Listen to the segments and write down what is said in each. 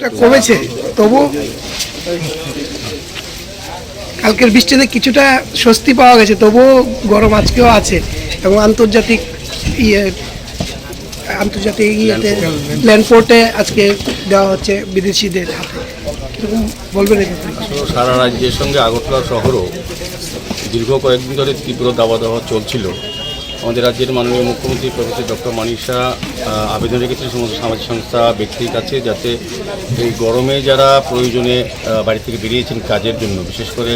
এটা কমেছে তবু কালকের বৃষ্টিতে কিছুটা স্বস্তি পাওয়া গেছে তবুও গরম আজকেও আছে এবং আন্তর্জাতিক ইয়ে আন্তর্জাতিক ইয়েতে ল্যান্ডপোর্টে আজকে দেওয়া হচ্ছে বিদেশিদের হাতে। কীরকম বলবেন সারা রাজ্যের সঙ্গে আগরতলা শহরও দীর্ঘ কয়েকদিন ধরে তীব্র দাবা দাওয়া চলছিল। আমাদের রাজ্যের মাননীয় মুখ্যমন্ত্রী প্রফেসর ডক্টর মানিসা আবেদন রেখেছিল সমস্ত সামাজিক সংস্থা, ব্যক্তির কাছে যাতে এই গরমে যারা প্রয়োজনে বাড়ি থেকে বেরিয়েছেন কাজের জন্য, বিশেষ করে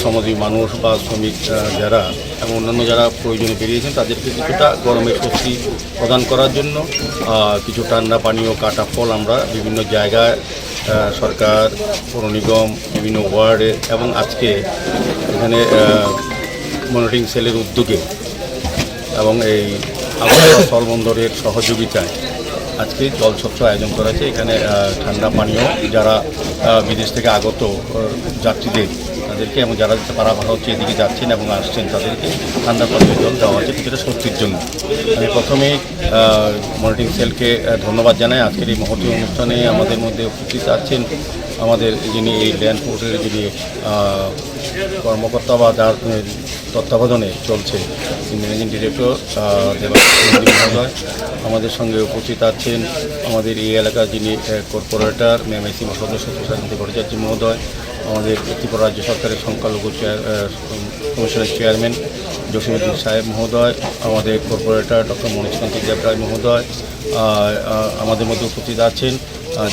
শ্রমজীবী মানুষ বা শ্রমিক যারা এবং অন্যান্য যারা প্রয়োজনে বেরিয়েছেন, তাদেরকে কিছুটা গরমের স্বস্তি প্রদান করার জন্য কিছু ঠান্ডা পানীয়, কাটা ফল আমরা বিভিন্ন জায়গায় সরকার, পৌর নিগম, বিভিন্ন ওয়ার্ডে এবং আজকে এখানে মনিটরিং সেলের উদ্যোগে এবং এই আগরতলা স্থলবন্দরের সহযোগিতায় আজকে জল স্বচ্ছ আয়োজন করা হয়েছে। এখানে ঠান্ডা পানীয় যারা বিদেশ থেকে আগত যাত্রীদের, তাদেরকে এবং যারা পারাপার হচ্ছে, এদিকে যাচ্ছেন এবং আসছেন, তাদেরকে ঠান্ডা পানীয় জল দেওয়া হচ্ছে কিছুটা স্বস্তির জন্য। আমি প্রথমে মনিটরিং সেলকে ধন্যবাদ জানাই। আজকের এই মহতী অনুষ্ঠানে আমাদের মধ্যে উপস্থিত আছেন আমাদের যিনি এই ল্যান্ড পোর্টের যিনি কর্মকর্তা বা যার তত্ত্বাবধানে চলছে। ম্যানেজিং ডিরেক্টর মহোদয় আমাদের সঙ্গে উপস্থিত আছেন আমাদের এই এলাকার যিনি কর্পোরেটর মেমআইসি সদস্য প্রশান্তি ভট্টাচার্য মহোদয়, আমাদের ত্রিপুরা রাজ্য সরকারের সংখ্যালঘু কমিশনের চেয়ারম্যান জসিমুদ্দিন সাহেব মহোদয়, আমাদের কর্পোরেটর ডক্টর মনীষকান্তি দেবরায় মহোদয় আমাদের মধ্যে উপস্থিত আছেন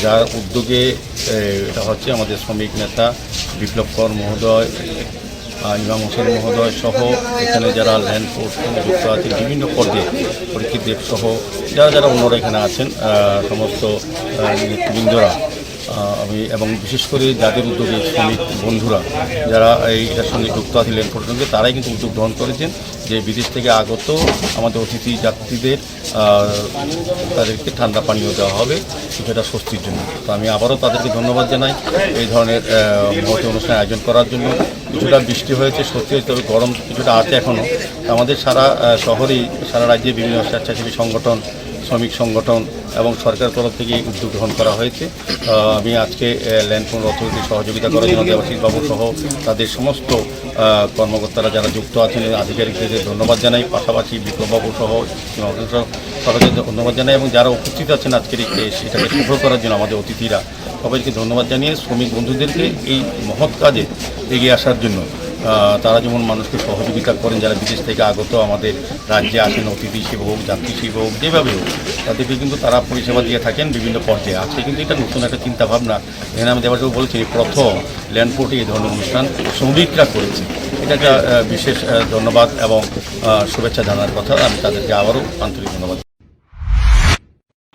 যার উদ্যোগে এটা হচ্ছে আমাদের শ্রমিক নেতা বিপ্লব কর মহোদয় ইমাম হোসেন মহোদয় সহ এখানে যারা ল্যান্ড ফোর্স যুক্ত আছেন, বিভিন্ন পর্যায়ে পরীক্ষিত দেব সহ, যারা যারা অন্যরা এখানে আছেন সমস্ত নেতৃবৃন্দরা আমি এবং বিশেষ করে যাদের উদ্যোগে শ্রমিক বন্ধুরা, যারা এই এটার সঙ্গে যুক্ত ল্যান্ড ফোর্সের তারাই কিন্তু উদ্যোগ গ্রহণ করেছেন যে বিদেশ থেকে আগত আমাদের অতিথি যাত্রীদের তাদেরকে ঠান্ডা পানীয় দেওয়া হবে কিছুটা স্বস্তির জন্য। তো আমি আবারও তাদেরকে ধন্যবাদ জানাই এই ধরনের মহতি অনুষ্ঠান আয়োজন করার জন্য। কিছুটা বৃষ্টি হয়েছে, সত্যি হয়েছে, তবে গরম কিছুটা আছে এখনও আমাদের সারা শহরেই, সারা রাজ্যে বিভিন্ন স্বেচ্ছাসেবী সংগঠন শ্রমিক সংগঠন এবং সরকার তরফ থেকে এই উদ্যোগ গ্রহণ করা হয়েছে। আমি আজকে ল্যান্ডফোন অথরিটির সহযোগিতা করার জন্য দেবাশিস বাবু সহ তাদের সমস্ত কর্মকর্তারা যারা যুক্ত আছেন আধিকারিকদের ধন্যবাদ জানাই। পাশাপাশি বিপ্লববাবু সহ সবাইকে ধন্যবাদ জানাই এবং যারা উপস্থিত আছেন আজকের এই সেটাকে সফল করার জন্য আমাদের অতিথিরা, সবাইকে ধন্যবাদ জানিয়ে শ্রমিক বন্ধুদেরকে এই মহৎ কাজে এগিয়ে আসার জন্য তারা যেমন মানুষকে সহযোগিতা করেন, যারা বিদেশ থেকে আগত আমাদের রাজ্যে আসেন, অতিথি হিসেবে হোক, যাত্রী হিসেবে হোক, যেভাবে হোক, তাদেরকে কিন্তু তারা পরিষেবা দিয়ে থাকেন বিভিন্ন পর্যায়ে। আজকে কিন্তু এটা নতুন একটা চিন্তাভাবনা। এখানে আমি দেবাসবাবু বলেছি, প্রথম ল্যান্ডপোর্টে এই ধরনের অনুষ্ঠান শ্রমিকরা করেছে। এটা একটা বিশেষ ধন্যবাদ এবং শুভেচ্ছা জানার কথা। আমি তাদেরকে আবারও আন্তরিক ধন্যবাদ।